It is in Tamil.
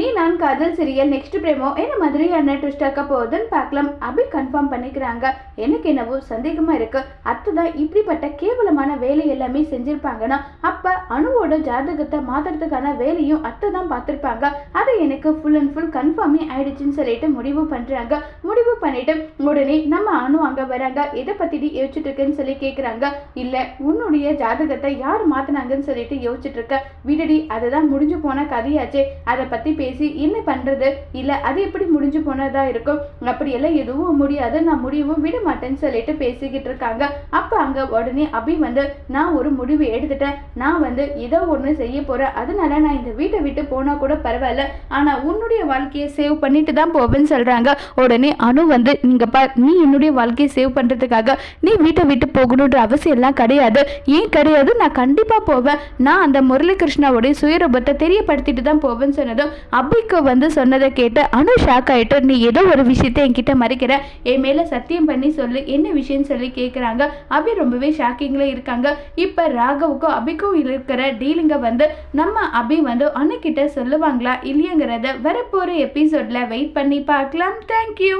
நீ நான் காதல் சீரியல் நெக்ஸ்ட் பிரேமோ? என்ன மாதிரியான ட்விஸ்ட் ஆக்க போகுதுன்னு பார்க்கலாம். அபி கன்ஃபார்ம் பண்ணிக்கிறாங்க. எனக்கு என்னவோ சந்தேகமா இருக்கு. அத்தை தான் இப்படிப்பட்ட கேவலமான வேலை எல்லாமே செஞ்சிருப்பாங்கன்னா அப்ப அணுவோட ஜாதகத்தை மாத்துறதுக்கான வேலையும் அத்தை தான் பார்த்திருப்பாங்க. அது எனக்கு ஃபுல் அண்ட் ஃபுல் கன்ஃபார்மே ஆயிடுச்சுன்னு சொல்லிட்டு முடிவு பண்றாங்க. முடிவு பண்ணிட்டு உடனே நம்ம அணு அங்க வராங்க. எதை பத்தி யோசிச்சுட்டு இருக்கேன்னு சொல்லி கேக்குறாங்க. இல்ல உன்னுடைய ஜாதகத்தை யார் மாத்தினாங்கன்னு சொல்லிட்டு யோசிச்சுட்டு இருக்க விடடி அதுதான் முடிஞ்சு போன கதையாச்சே. அதை பத்தி பேசி என்ன பண்றது இல்லை அது எப்படி முடிஞ்சு போனதா இருக்கும்? அப்படியெல்லாம் எதுவும் முடியாது நான் முடிவும் விட மாட்டேன்னு சொல்லிட்டு பேசிக்கிட்டு இருக்காங்க. அப்போ அங்கே உடனே அபி வந்து நான் ஒரு முடிவு எடுத்துட்டேன். நான் வந்து ஏதோ ஒன்று செய்ய போறேன். அதனால நான் இந்த வீட்டை விட்டு போனால் கூட பரவாயில்ல. ஆனால் உன்னுடைய வாழ்க்கையை சேவ் பண்ணிட்டு தான் போவேன்னு சொல்றாங்க. உடனே அனு வந்து நீங்க பா நீ என்னுடைய வாழ்க்கையை சேவ் பண்ணுறதுக்காக நீ வீட்டை விட்டு போகணுன்ற அவசியம் எல்லாம் கிடையாது. ஏன் கிடையாது? நான் கண்டிப்பாக போவேன். நான் அந்த முரளிகிருஷ்ணாவுடைய சுயரூபத்தை தெரியப்படுத்திட்டு தான் போவேன்னு சொன்னதும் அபிக்கு வந்து சொன்னதை கேட்டு அனு ஷாக் ஆகிட்டு நீ ஏதோ ஒரு விஷயத்தை என்கிட்ட மறைக்கிற. என் மேலே சத்தியம் பண்ணி சொல்லு. என்ன விஷயம்னு சொல்லி கேட்குறாங்க அபி ரொம்பவே ஷாக்கிங்கில் இருக்காங்க. இப்போ ராகவுக்கும் அபிக்கும் இருக்கிற டீலிங்கை வந்து நம்ம அபி வந்து அணுக்கிட்ட சொல்லுவாங்களா இல்லையங்கிறத வரப்போகிற எபிசோடில் வெயிட் பண்ணி பார்க்கலாம். தேங்க்யூ